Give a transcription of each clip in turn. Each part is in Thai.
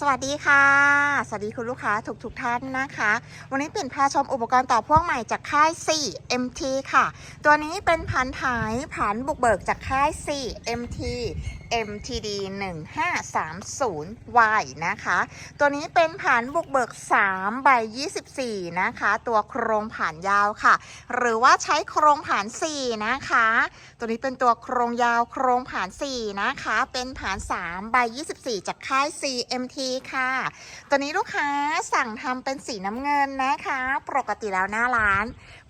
สวัสดีค่ะ สวัสดีคุณลูกค้าทุกทุกท่านนะคะ วันนี้เป็นพาชมอุปกรณ์ต่อพ่วงใหม่จากค่าย 4 MT ค่ะ ตัวนี้เป็นผันถ่ายผันบุกเบิกจากค่าย 4 MT MTD 1530Y นะคะ ตัวนี้เป็นผ่านบุกเบิก3ใบ24 นะคะ ตัวโครงผ่านยาวค่ะ หรือว่าใช้โครงผ่าน4นะคะ ตัวนี้เป็นตัวโครงยาวโครงผ่าน4นะคะ เป็นผ่าน3ใบ24 จากค่าย CMT ค่ะ ตัวนี้ลูกค้าสั่งทำเป็นสีน้ำเงินนะคะ ปกติแล้วหน้าร้าน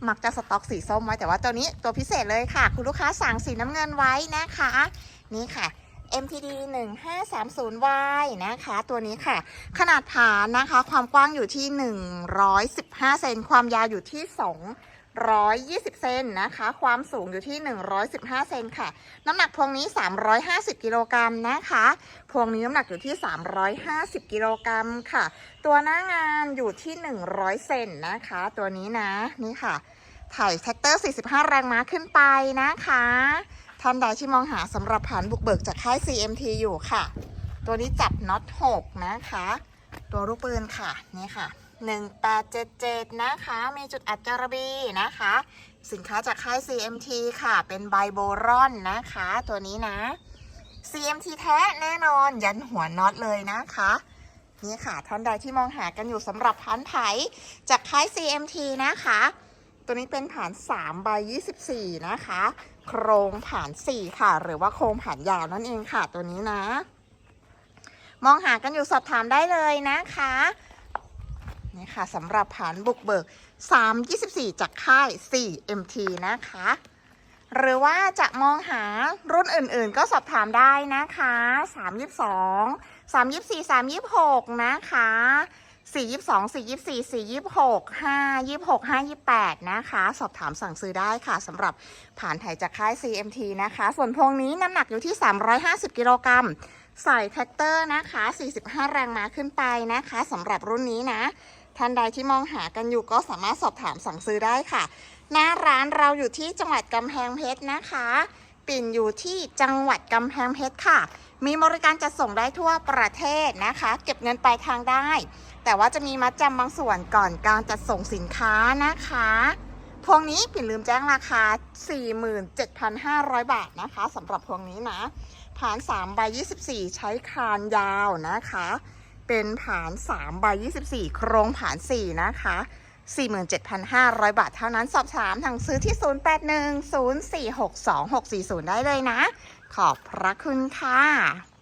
มักจะสต็อกสีส้มไว้แต่ว่าตัวนี้ตัวพิเศษเลยค่ะ คุณลูกค้าสั่งสีน้ำเงินไว้นะคะ นี่ค่ะ MTD 1530Y นะคะ ตัวนี้ค่ะ ขนาดฐานนะคะ ความกว้างอยู่ที่ 115 เซน ความยาวอยู่ที่ 220 เซนนะคะ ความสูงอยู่ที่ 115 เซนค่ะ น้ำหนักพวงนี้ 350 กิโลกรัมนะคะ พวงนี้น้ำหนักอยู่ที่ 350 กิโลกรัมค่ะ ตัวหน้างานอยู่ที่ 100 เซนนะคะ ตัวนี้นะ นี่ค่ะ ถ่ายแท็กเตอร์ 45 แรงม้าขึ้นไปนะคะ ท่านใดที่มองหาสำหรับผ่านบุกเบิกจากค่าย CMT อยู่ค่ะ ตัวนี้จับน็อต6นะคะ ตัวลูกปืนค่ะ นี่ค่ะ 1877 นะคะ มีจุดอัดจารบีนะคะ สินค้าจากค่าย CMT ค่ะ เป็นไบโบรอนนะคะ ตัวนี้นะ CMT แท้แน่นอนยันหัวน็อตเลยนะคะนี่ค่ะท่านใดที่มองหากันอยู่สำหรับพันไถจากค่าย CMT นะคะ ตัวนี้เป็นผ่าน3ใบ24 นะคะ โครงผ่าน 4 ค่ะ หรือว่าโครงผ่านยาวนั่นเองค่ะตัวนี้นะ มองหากันอยู่สอบถามได้เลยนะคะนี่ค่ะสำหรับผ่านบุกเบิก 324 จากค่าย 4MT นะคะ หรือว่าจะมองหารุ่นอื่นๆ ก็สอบถามได้นะคะ 322 324 326 นะคะ 4 22 4 24 4 26 5 26 5 28นะคะ สอบถามสั่งซื้อได้ค่ะสำหรับผ่านไถจากค่าย CMT นะคะ ส่วนพวงนี้น้ำหนักอยู่ที่ 350 กิโลกรัมใส่แท็กเตอร์นะคะ 45 แรงม้าขึ้นไปนะคะสำหรับรุ่นนี้นะ ท่านใดที่มองหากันอยู่ก็สามารถสอบถามสั่งซื้อได้ค่ะ หน้าร้านเราอยู่ที่จังหวัดกำแพงเพชรนะคะ ปิ่นอยู่ที่จังหวัดกำแพงเพชรค่ะ มีบริการจัดส่งได้ทั่วประเทศนะคะ เก็บเงินปลายทางได้ แต่ว่าจะมีมัดจำบางส่วนก่อนการจัดส่งสินค้านะคะพวงนี้ปิ่นลืมแจ้งราคา 47,500 บาทนะคะสำหรับพวงนี้นะผาน3ใบ24 ใช้คานยาวนะคะ เป็นผาน3ใบ24 โครงผาน 4 นะคะ 47,500 บาทเท่านั้นสอบถามทางซื้อที่ 0810462640 ได้เลยนะ ขอบพระคุณค่ะ